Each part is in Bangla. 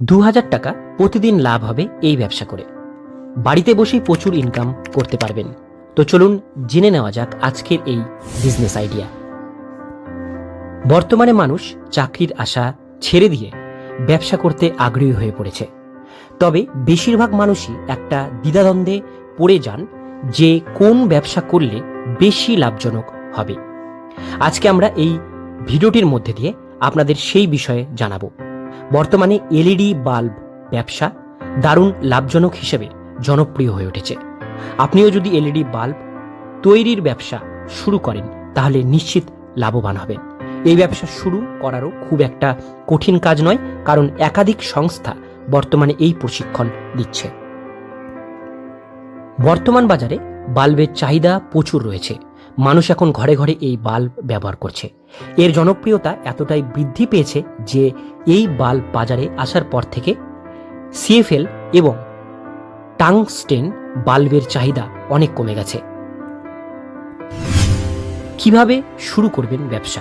দু হাজার টাকা প্রতিদিন লাভ হবে এই ব্যবসা করে। বাড়িতে বসেই প্রচুর ইনকাম করতে পারবেন। তো চলুন জেনে নেওয়া যাক আজকের এই বিজনেস আইডিয়া বর্তমানে মানুষ চাকরির আশা ছেড়ে দিয়ে ব্যবসা করতে আগ্রহী হয়ে পড়েছে। তবে বেশিরভাগ মানুষই একটা দ্বিধাদ্বন্দ্বে পড়ে যান যে কোন ব্যবসা করলে বেশি লাভজনক হবে। আজকে আমরা এই ভিডিওটির মধ্যে দিয়ে আপনাদের সেই বিষয়ে জানাব। বর্তমানে এলইডি বাল্ব ব্যবসা দারুণ লাভজনক হিসেবে জনপ্রিয় হয়ে উঠেছে। আপনিও যদি এলইডি বাল্ব তৈরির ব্যবসা শুরু করেন, তাহলে নিশ্চিত লাভবান হবেন। এই ব্যবসা শুরু করারও খুব একটা কঠিন কাজ নয়, কারণ একাধিক সংস্থা বর্তমানে এই প্রশিক্ষণ দিচ্ছে। বর্তমান বাজারে বাল্বের চাহিদা প্রচুর রয়েছে। মানুষ এখন ঘরে ঘরে এই বাল্ব ব্যবহার করছে। এর জনপ্রিয়তা এতটাই বৃদ্ধি পেয়েছে যে এই বাল্ব বাজারে আসার পর থেকে সিএফএল এবং টাংস্টেন বাল্বের চাহিদা অনেক কমে গেছে। কীভাবে শুরু করবেন ব্যবসা?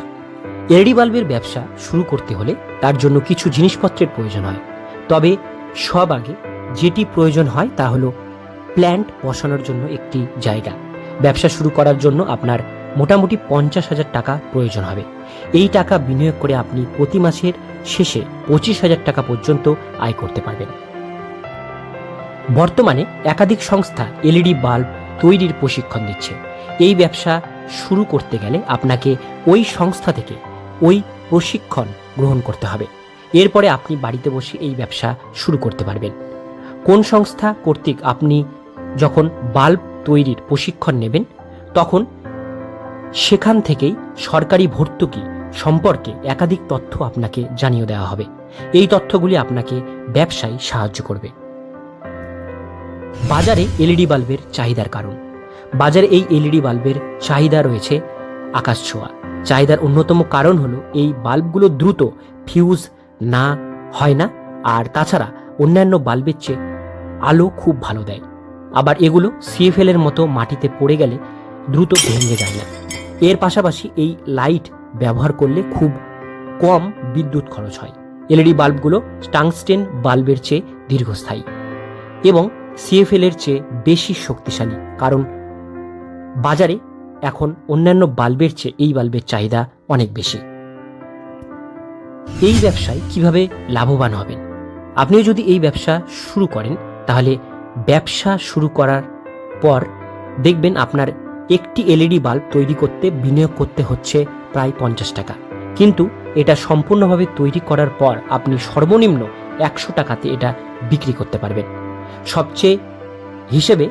এলডি বাল্বের ব্যবসা শুরু করতে হলে তার জন্য কিছু জিনিসপত্রের প্রয়োজন হয়। তবে সব আগে যেটি প্রয়োজন হয় তা হলো প্ল্যান্ট বসানোর জন্য একটি জায়গা। ব্যবসা শুরু করার জন্য আপনার মোটামুটি পঞ্চাশ হাজার টাকা প্রয়োজন হবে। এই টাকা বিনিয়োগ করে আপনি প্রতি মাসের শেষে পঁচিশ হাজার টাকা পর্যন্ত আয় করতে পারবেন। বর্তমানে একাধিক সংস্থা এলইডি বাল্ব তৈরির প্রশিক্ষণ দিচ্ছে। এই ব্যবসা শুরু করতে গেলে আপনাকে ওই সংস্থা থেকে ওই প্রশিক্ষণ গ্রহণ করতে হবে। এরপরে আপনি বাড়িতে বসে এই ব্যবসা শুরু করতে পারবেন। কোন সংস্থা কর্তৃক আপনি যখন বাল্ব তৈরির প্রশিক্ষণ নেবেন, তখন সেখান থেকেই সরকারি ভর্তুকি সম্পর্কে একাধিক তথ্য আপনাকে জানিয়ে দেওয়া হবে। এই তথ্যগুলি আপনাকে ব্যবসায় সাহায্য করবে। বাজারে এলইডি বাল্বের চাহিদার কারণ। বাজারে এই এলইডি বাল্বের চাহিদা রয়েছে আকাশ ছোঁয়া। চাহিদার অন্যতম কারণ হলো এই বাল্বগুলো দ্রুত ফিউজ না হয় না, আর তাছাড়া অন্যান্য বাল্বের চেয়ে আলো খুব ভালো দেয়। আবার এগুলো সিএফএলের মতো মাটিতে পড়ে গেলে দ্রুত ভেঙে যায় না। এর পাশাপাশি এই লাইট ব্যবহার করলে খুব কম বিদ্যুৎ খরচ হয়। এলইডি বাল্বগুলো টাংস্টেন বাল্বের চেয়ে দীর্ঘস্থায়ী এবং সিএফএলের চেয়ে বেশি শক্তিশালী কারণ বাজারে এখন অন্যান্য বাল্বের চেয়ে এই বাল্বের চাহিদা অনেক বেশি। এই ব্যবসায় কীভাবে লাভবান হবেন? আপনিও যদি এই ব্যবসা শুরু করেন, তাহলে ব্যবসা শুরু করার পর দেখবেন আপনার একটি এলইডি বাল্ব তৈরি করতে, বিনিয়োগ করতে হচ্ছে প্রায় পঞ্চাশ টাকা। কিন্তু এটা সম্পূর্ণভাবে তৈরি করার পর আপনি সর্বনিম্ন একশো টাকাতে এটা বিক্রি করতে পারবেন। সবচেয়ে হিসেবে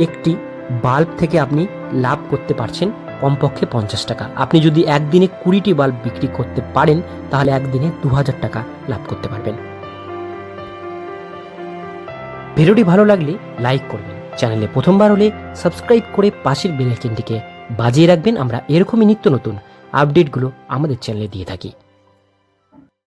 একটি বাল্ব থেকে আপনি লাভ করতে পারছেন কমপক্ষে পঞ্চাশ টাকা। আপনি যদি একদিনে কুড়িটি বাল্ব বিক্রি করতে পারেন, তাহলে একদিনে দু হাজার টাকা লাভ করতে পারবেন। ভিডিওটি ভালো লাগলে লাইক করবেন। চ্যানেলে প্রথমবার হলে সাবস্ক্রাইব করে পাশের বেলাইকেনটিকে বাজিয়ে রাখবেন। আমরা এরকমই নিত্য নতুন আপডেটগুলো আমাদের চ্যানেলে দিয়ে থাকি।